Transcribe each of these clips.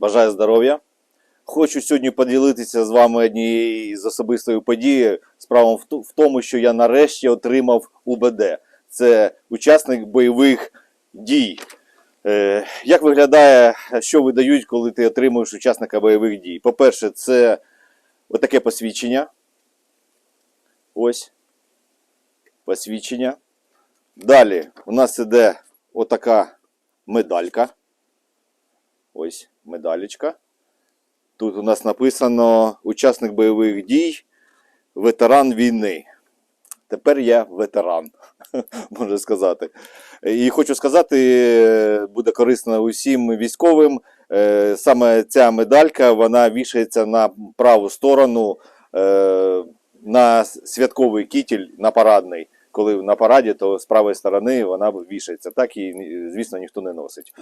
Бажаю здоров'я. Хочу сьогодні поділитися з вами однією з особистої події. Справа в тому, що я нарешті отримав УБД. Це учасник бойових дій. Е, як виглядає, що видають, коли ти отримуєш учасника бойових дій? По-перше, це отаке посвідчення. Ось. Посвідчення. Далі у нас іде отака медалька. Ось медалічка. Тут у нас написано учасник бойових дій, ветеран війни. Тепер я ветеран, можна сказати. І хочу сказати, буде корисно усім військовим. Е, Саме ця медалька вона вішається на праву сторону е, на святковий кітель, на парадний. Коли на параді, то з правої сторони вона вішається. Так і, звісно, ніхто не носить.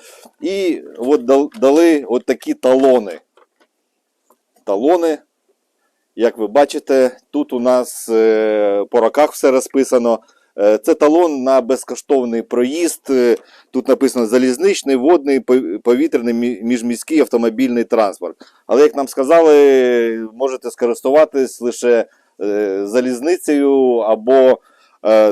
І от дали от такі талони. Талони. Як ви бачите, тут у нас е, по роках все розписано. Е, Це талон на безкоштовний проїзд. Е, Тут написано залізничний, водний, повітряний, міжміський автомобільний транспорт. Але як нам сказали, можете скористуватись лише залізницею або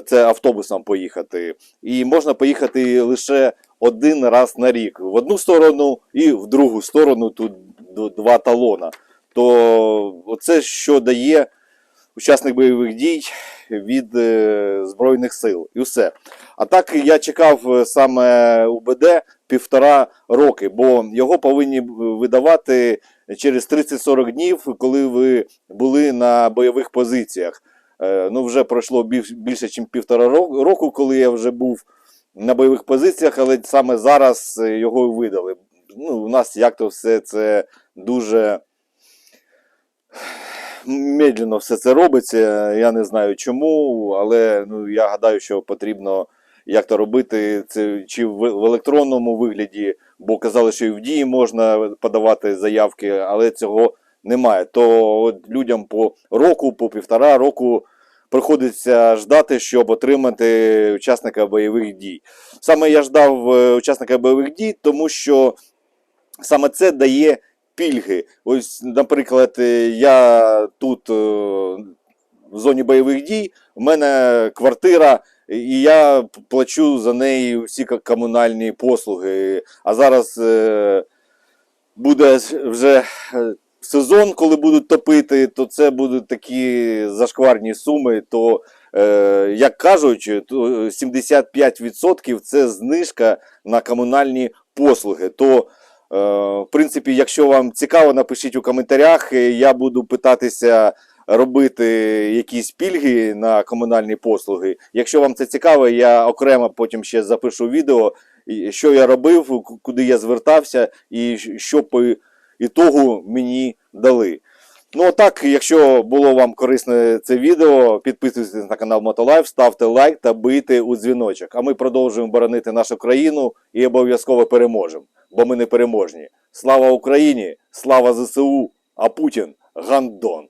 це автобусом поїхати. І можна поїхати лише один раз на рік в одну сторону і в другу сторону. Тут два талона. То оце що дає учасник бойових дій від е, Збройних сил. І все. А так я чекав е, саме УБД півтора роки, бо його повинні видавати через 30-40 днів, коли ви були на бойових позиціях. Е, Ну, вже пройшло більше, ніж півтора року, коли я вже був на бойових позиціях, але саме зараз е, його видали. Ну, у нас як то все це дуже медленно все це робиться. Я не знаю чому, але ну, я гадаю, що потрібно як то робити це чи в електронному вигляді, бо казали, що і в дії можна подавати заявки, але цього немає. То от людям по року, по півтора року приходиться ждати, щоб отримати учасника бойових дій. Саме я ждав е, учасника бойових дій, тому що саме це дає пільги. Ось, наприклад, е, я тут е, в зоні бойових дій, в мене квартира, і я плачу за неї всі комунальні послуги. А зараз буде вже сезон, коли будуть топити, то це будуть такі зашкварні суми. То, е, як кажуть, то 75% це знижка на комунальні послуги. То Е, В принципі, якщо вам цікаво, напишіть у коментарях. Я буду питатися робити якісь пільги на комунальні послуги. Якщо вам це цікаво, я окремо потім ще запишу відео, що я робив, куди я звертався, і що по ітогу мені дали. Ну, так, якщо було вам корисне це відео, підписуйтесь на канал Мотолайф, ставте лайк та бийте у дзвіночок. А ми продовжуємо боронити нашу країну і обов'язково переможемо, бо ми не переможні. Слава Україні! Слава ЗСУ! А Путін гандон!